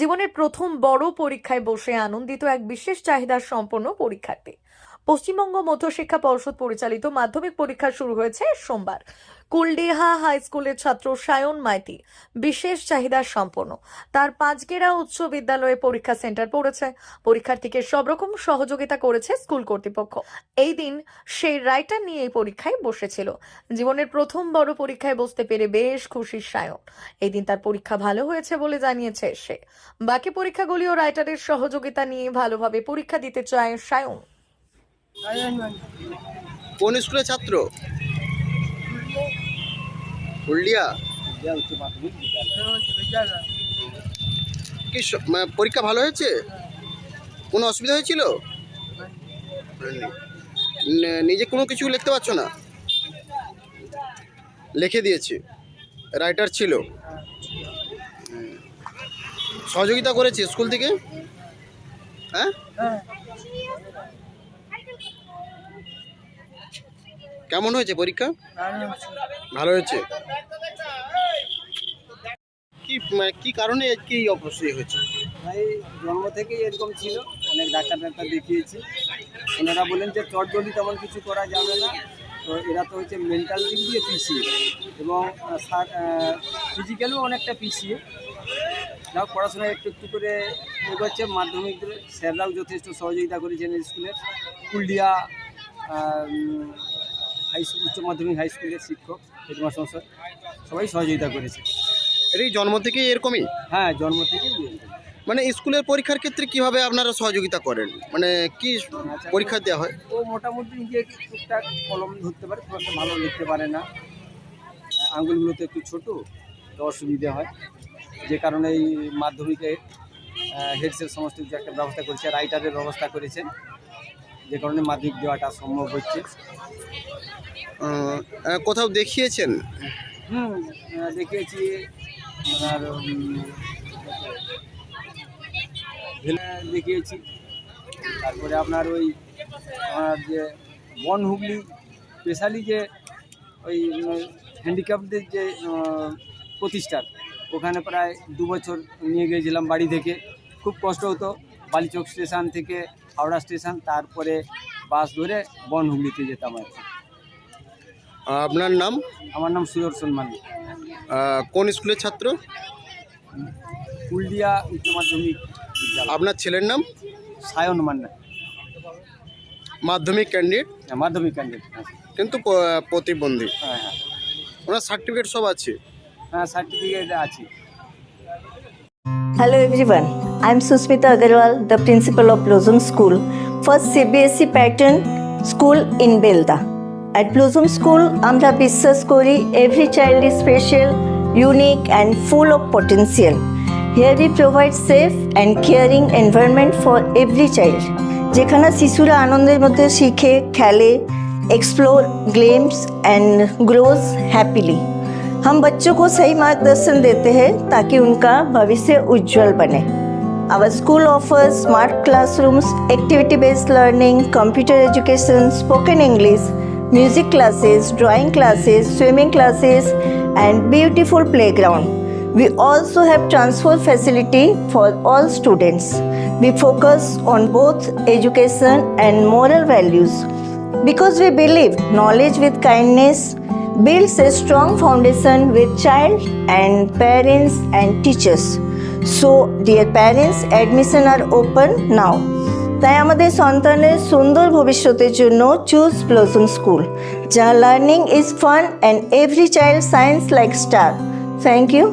জীবনের প্রথম বড় পরীক্ষায় বসে আনন্দিত এক বিশেষ চাহিদার সম্পন্ন পরীক্ষার্থী। পশ্চিমবঙ্গ মধ্যশিক্ষা পর্ষদ পরিচালিত মাধ্যমিক পরীক্ষা শুরু হয়েছে সোমবার। কুলডিহা হাই স্কুলের ছাত্র সায়ন মাইতি বিশেষ চাহিদা সম্পন্ন। তার পাঁচগেরা উচ্চ বিদ্যালয়ে পরীক্ষা সেন্টার পড়েছে। পরীক্ষার্থীকে সব রকম সহযোগিতা করেছে স্কুল কর্তৃপক্ষ। এই দিন সেই রাইটার নিয়ে এই পরীক্ষায় বসেছিল। জীবনের প্রথম বড় পরীক্ষায় বসতে পেরে বেশ খুশি সায়ন। এই দিন তার পরীক্ষা ভালো হয়েছে বলে জানিয়েছে সে। বাকি পরীক্ষাগুলিও রাইটারের সহযোগিতা নিয়ে ভালোভাবে পরীক্ষা দিতে চায় সায়ন। কোন স্কুলের ছাত্র? কি পরীক্ষা ভালো হয়েছে? কোনো অসুবিধা হয়েছিল? নিজে কোনো কিছু লিখতে পারছ না? লিখে দিয়েছে। রাইটার ছিল। সহযোগিতা করেছে স্কুল থেকে? হ্যাঁ। কেমন হয়েছে পরীক্ষা? ভালো হয়েছে। কি মানে কি কারণে কি এই অবশ্যই হয়েছে? ভাই জন্ম থেকেই এরকম ছিল। অনেক ডাক্তার ডাক্তার দেখিয়েছি। ওনারা বলেন যে চটজলি তেমন কিছু করা যাবে না। তো এরা তো হচ্ছে মেন্টাল দিক দিয়ে পিছিয়ে। এবং ফিজিক্যালও অনেকটা পিছিয়ে। যাও পড়াশোনা একটু একটু করে এগোচ্ছে। মাধ্যমিক স্যাররাও যথেষ্ট সহযোগিতা করেছেন স্কুলের। কুলডিয়া হাই স্কুল উচ্চ মাধ্যমিক হাই স্কুলের শিক্ষক হেডমাস্টার সবাই সহযোগিতা করেছে। এই জন্ম থেকে এরকমই? হ্যাঁ জন্ম থেকেই মানে স্কুলের পরীক্ষার ক্ষেত্রে কীভাবে আপনারা সহযোগিতা করেন? মানে কি পরীক্ষা দেওয়া হয়? ও মোটামুটি নিজে টুকটাক কলম ধরতে পারে খুব একটা ভালো লিখতে পারে না। আঙুলগুলো তো একটু ছোটো তো অসুবিধা হয়। যে কারণে এই মাধ্যমিকে হেডসের সমস্ত কিছু একটা ব্যবস্থা করেছে রাইটারের ব্যবস্থা করেছেন যে কারণে মাধ্যমিক দেওয়াটা সম্ভব হচ্ছে। কোথাও দেখিয়েছেন? হুম দেখিয়েছি। আর দেখিয়েছি। তারপরে আপনার ওই আমার যে বন হুগলি স্পেশালি যে ওই হ্যান্ডিক্যাপদের যে আহ, প্রতিষ্ঠান ওখানে প্রায় দু বছর নিয়ে গিয়েছিলাম বাড়ি থেকে। খুব কষ্ট হতো। বালিচক স্টেশন থেকে হাওড়া স্টেশন তারপরে বাস ধরে বন হুগলিতে যেতাম আর কি। আপনার নাম? আমার নাম সুদর্শন মালিক। কোন স্কুলের ছাত্র? কুলডিয়া উচ্চ মাধ্যমিক আপনার ছেলের নাম? সায়ন মান্না। মাধ্যমিক ক্যান্ডিডেট হ্যাঁ, মাধ্যমিক ক্যান্ডিডেট কিন্তু প্রতিবন্ধী। হ্যাঁ হ্যাঁ। ওনার সার্টিফিকেট সব আছে? হ্যাঁ সার্টিফিকেট আছে। Hello everyone, I am Susmita Agarwal, the principal of Blossom School, first CBSE pattern school in Belda. At Blossom School, Amra বিশ্বাস করি every child is special, unique and full of potential. Here we provide safe and caring environment for every child. যেখানে শিশুরা আনন্দের মধ্যে শিখে খেলে explore games and grows happily हम बच्चों को सही मार्गदर्शन देते हैं ताकि उनका भविष्य उज्जवल बने। Our school offers smart classrooms activity based learning computer education spoken English music classes drawing classes swimming classes and beautiful play ground we also have transport facility for all students we focus on both education and moral values because we believe knowledge with kindness builds a strong foundation with child and parents and teachers. So, dear parents, admission are open now. তাই আমাদের সন্তানের সুন্দর ভবিষ্যতের জন্য choose blossom school যা learning is fun and every child shines like star thank you